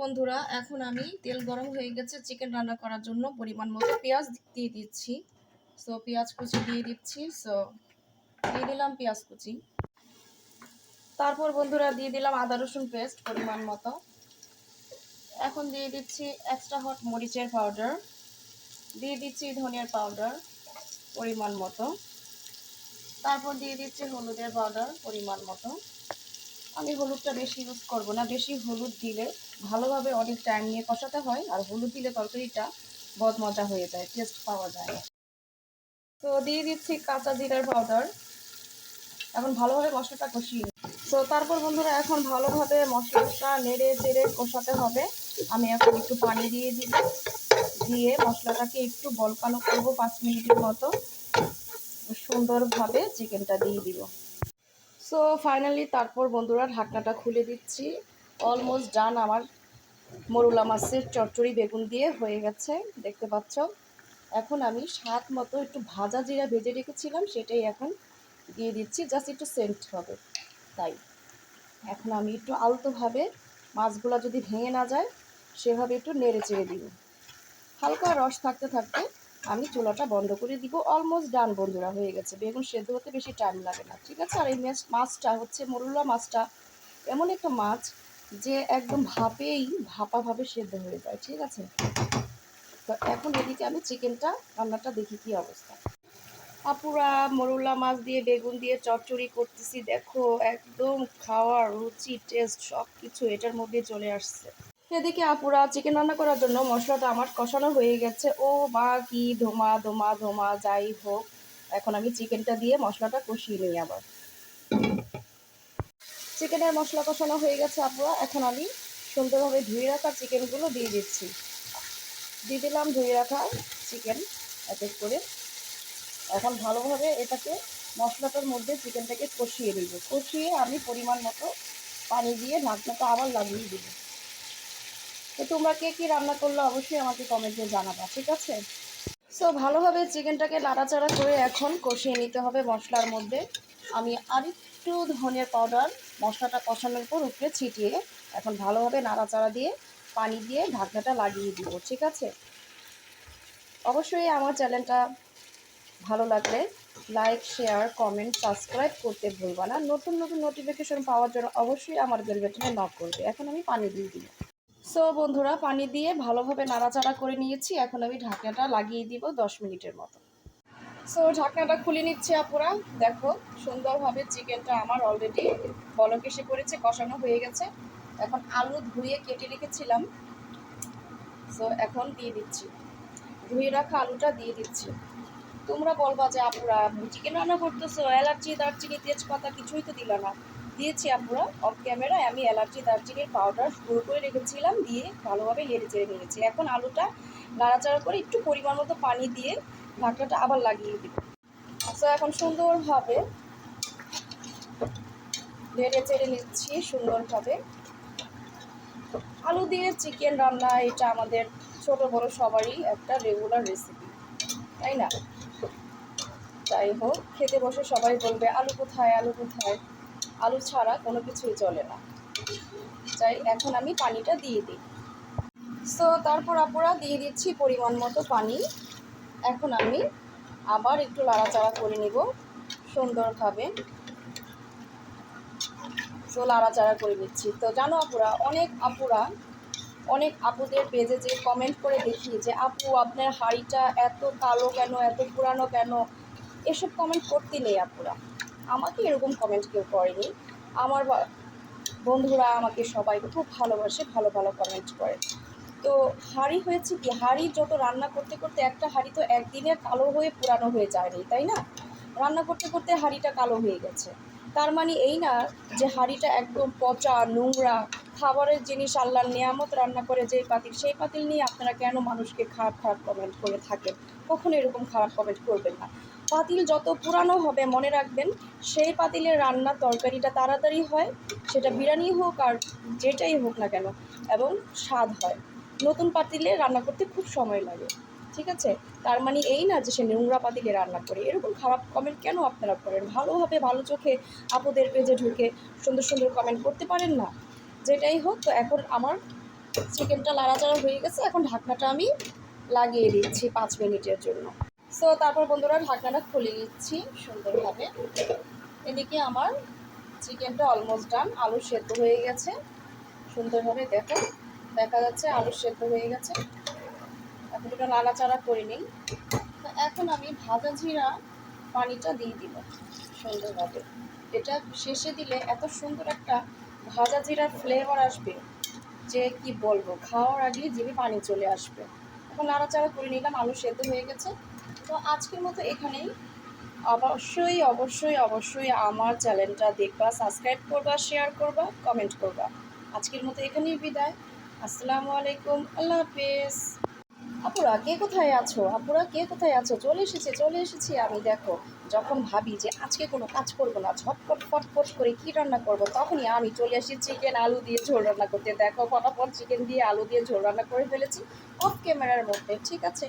বন্ধুরা, এখন আমি তেল গরম হয়ে গেছে চিকেন রান্না করার জন্য পরিমাণ মতো পেঁয়াজ দিয়ে দিচ্ছি। সো পেঁয়াজ কুচি দিয়ে দিচ্ছি সো দিয়ে দিলাম পেঁয়াজ কুচি। তারপর বন্ধুরা, দিয়ে দিলাম আদা রসুন পেস্ট পরিমাণ মতো। এখন দিয়ে দিচ্ছি এক্সট্রা হট মরিচের পাউডার দিয়ে দিচ্ছি ধনিয়ার পাউডার পরিমাণ মতো। তারপর দিয়ে দিচ্ছি হলুদের পাউডার পরিমাণ মতো। আমি হলুদটা বেশি ইউজ করব না। বেশি হলুদ দিলে ভালোভাবে অনেক টাইম নিয়ে কষাতে হয় আর হলুদ দিলে তরকারিটা বদ মজা হয়ে যায় টেস্ট পাওয়া যায় তো দিয়ে দিচ্ছি কাঁচা জিরার পাউডার এখন ভালোভাবে মশলাটা কষিয়ে তো তারপর বন্ধুরা, এখন ভালোভাবে মশলাটা নেড়ে চেড়ে কষাতে হবে। আমি এখন একটু পানি দিয়ে দিব দিয়ে মশলাটাকে একটু বলকানো করব পাঁচ মিনিটের মতো। সুন্দরভাবে চিকেনটা দিয়ে দিব। সো ফাইনালি তারপর বন্ধুরা ঢাকনাটা খুলে দিচ্ছি। অলমোস্ট ডান আমার মরুলা মাছের চটচড়ি বেগুন দিয়ে হয়ে গেছে, দেখতে পাচ্ছ। এখন আমি স্বাদ মতো একটু ভাজা জিরা ভেজে রেখেছিলাম, সেটাই এখন দিয়ে দিচ্ছি জাস্ট একটু সেন্ট হবে, তাই। এখন আমি একটু আলতোভাবে মাছগুলো যদি ভেঙে না যায়, সেভাবে একটু নেড়ে চেড়ে দিব। হালকা রস থাকতে থাকতে আমি চুলাটা বন্ধ করে দিব। অলমোস্ট ডান বন্ধুরা, হয়ে গেছে। বেগুন সেদ্ধ হতে বেশি টাইম লাগে না, ঠিক আছে? আর এই মাছ মাছটা হচ্ছে মরুলা মাছটা, এমন একটা মাছ যে একদম ভাপেই ভাপা ভাবে সেদ্ধ হয়ে যায়, ঠিক আছে? তো এখন এদিকে আমি চিকেনটা, রান্নাটা দেখি কি অবস্থা। আপুরা, মরুলা মাছ দিয়ে বেগুন দিয়ে চচ্চড়ি করতেছি, দেখো, একদম খাওয়ার রুচি টেস্ট সব কিছু এটার মধ্যে চলে আসছে। এদিকে আপুরা চিকেন রান্না করার জন্য মশলাটা আমার কষানো হয়ে গেছে। ও বা কি ধোমা ধোমা ধোমা, যাই হোক, এখন আমি চিকেনটা দিয়ে মশলাটা কষিয়ে নিই আবার। চিকেনের মশলা কষানো হয়ে গেছে আপুরা, এখন আমি সুন্দরভাবে ধুয়ে রাখা চিকেনগুলো দিয়ে দিচ্ছি। দিয়ে দিলাম ধুয়ে রাখা চিকেন এক এক করে। এখন ভালোভাবে এটাকে মশলাটার মধ্যে চিকেনটাকে কষিয়ে দিব কষিয়ে আমি পরিমাণ মতো পানি দিয়ে ঢাকনাটা আবার লাগিয়ে দিব। তো তোমরা কে কী রান্না করলে অবশ্যই আমাকে কমেন্টে জানাবা, ঠিক আছে? সো ভালোভাবে চিকেনটাকে নাড়াচাড়া করে এখন কষিয়ে নিতে হবে মশলার মধ্যে। আমি আরেকটু ধনের পাউডার মশলাটা কষানোর পর উপরে ছিটিয়ে এখন ভালোভাবে নাড়াচাড়া দিয়ে পানি দিয়ে ঢাকনাটা লাগিয়ে দিব, ঠিক আছে? অবশ্যই আমার চ্যানেলটা ভালো লাগলে লাইক শেয়ার কমেন্ট সাবস্ক্রাইব করতে ভুলবা না। নতুন নতুন নোটিফিকেশন পাওয়ার জন্য অবশ্যই আমার বেল বাটনে নক করবে। এখন আমি পানি দিয়ে দিব সো বন্ধুরা, পানি দিয়ে ভালোভাবে নাড়াচাড়া করে নিয়েছি। এখন আমি ঢাকনাটা লাগিয়ে দিব দশ মিনিটের মতো। সো ঢাকনাটা খুলে নিচ্ছে আপুরা। দেখো, সুন্দরভাবে চিকেনটা আমার অলরেডি বলক এসে পড়েছে, কষানো হয়ে গেছে। এখন আলু ধুয়ে কেটে রেখেছিলাম। সো এখন দিয়ে দিচ্ছি। ধুয়ে রাখা আলুটা দিয়ে দিচ্ছি। তোমরা বলবা যে, আপুরা, চিকেন রান্না করতেছো, অ্যালার্জি, দারচিনি, তেজপাতা, কিছুই তো দিলা না। দিয়েছি আপুরা অফ ক্যামেরায় আমি অ্যালার্জি দারচিনির পাউডার গুঁড়ো করে রেখেছিলাম দিয়ে ভালোভাবে নেড়ে চেড়ে নিয়েছি। এখন আলুটা নাড়াচাড়া করে একটু পরিমাণ মতো পানি দিয়ে ঢাকনাটা আবার লাগিয়ে দিব। তো এখন সুন্দরভাবে নেড়ে চেড়ে নিচ্ছি সুন্দরভাবে। আলু দিয়ে চিকেন রান্না, এটা আমাদের ছোট বড় সবারই একটা রেগুলার রেসিপি তাই না? যাই হোক, খেতে বসে সবাই বলবে, আলু কোথায় আলু কোথায়? আলু ছাড়া কোনো কিছুই চলে না। যাই, এখন আমি পানিটা দিয়ে দিই। সো তারপর আপুরা দিয়ে দিচ্ছি পরিমাণ মতো পানি। এখন আমি আবার একটু লাড়াচাড়া করে নিব। সুন্দরভাবে। সো লাড়াচাড়া করে নিচ্ছি। তো জানো আপুরা, অনেক আপুরা, অনেক আপুদের পেজে যে কমেন্ট করে দেখি যে, আপু, আপনার হাড়িটা এত কালো কেন? এত পুরানো কেন? এসব কমেন্ট করতে নেই আপুরা। আমাকে এরকম কমেন্ট কেউ করেনি। আমার বন্ধুরা আমাকে সবাই খুব ভালোবাসে, ভালো ভালো কমেন্ট করে। তো হাঁড়ি হয়েছে কি? হাঁড়ি যত রান্না করতে করতে একটা হাঁড়ি তো একদিনে কালো হয়ে পুরানো হয়ে যায়নি, তাই না? রান্না করতে করতে হাঁড়িটা কালো হয়ে গেছে। তার মানে এই না যে হাঁড়িটা একদম পচা, নোংরা, খাবারের জিনিস আল্লাহর নিয়ামত রান্না করে যেই পাতিল, সেই পাতিল নিয়ে আপনারা কেন মানুষকে খারাপ খারাপ কমেন্ট করে থাকেন? কখনো এরকম খারাপ কমেন্ট করবেন না। পাতিল যত পুরানো হবে, মনে রাখবেন, সেই পাতিলের রান্না তরকারিটা তাড়াতাড়ি হয়, সেটা বিরিয়ানি হোক আর যেটাই হোক না কেন, এবং স্বাদ হয়। নতুন পাতিলে রান্না করতে খুব সময় লাগে, ঠিক আছে? তার মানে এই না যে সে নোংরা পাতিলে রান্না করে। এরকম খারাপ কমেন্ট কেন আপনারা করেন? ভালোভাবে ভালো চোখে আপুদের পেজে ঢুকে সুন্দর সুন্দর কমেন্ট করতে পারেন না। যেটাই হোক, তো এখন আমার চিকেনটা লাড়াচাড়া হয়ে গেছে, এখন ঢাকনাটা আমি লাগিয়ে দিচ্ছি পাঁচ মিনিটের জন্য। সো তারপর বন্ধুরা ঢাকনাটা খুলে নিচ্ছি সুন্দরভাবে। এদিকে আমার চিকেনটা অলমোস্ট ডান আলু সেদ্ধ হয়ে গেছে। সুন্দরভাবে দেখো, দেখা যাচ্ছে আলু সেদ্ধ হয়ে গেছে। এখন এটা নাড়াচাড়া করে নিই। তো এখন আমি ভাজা জিরা পানিটা দিয়ে দিব সুন্দরভাবে। এটা শেষে দিলে এত সুন্দর একটা ভাজা জিরার ফ্লেভার আসবে যে কি বলব, খাওয়ার আগে জিভে পানি চলে আসবে। এখন নাড়াচাড়া করে নিলাম, আলু সেদ্ধ হয়ে গেছে। তো আজকের মতো এখানেই। অবশ্যই অবশ্যই অবশ্যই আমার চ্যানেলটা দেখবা, সাবস্ক্রাইব করবা শেয়ার করবা কমেন্ট করবা। আজকের মতো এখানেই বিদায়। আসসালামু আলাইকুম, আল্লাহ হাফেজ। আপুরা, কে কোথায় আছো? আপুরা, কে কোথায় আছো? চলে এসেছে, চলে এসেছি। আমি দেখো, যখন ভাবি যে আজকে কোনো কাজ করব না, ঝটপট, ফটফট করে কী রান্না করব, তখনই আমি চলে আসি চিকেন আলু দিয়ে ঝোল রান্না করতে। দেখো, ফটাফট চিকেন দিয়ে আলু দিয়ে ঝোল রান্না করে ফেলেছি অফ ক্যামেরার মধ্যে, ঠিক আছে?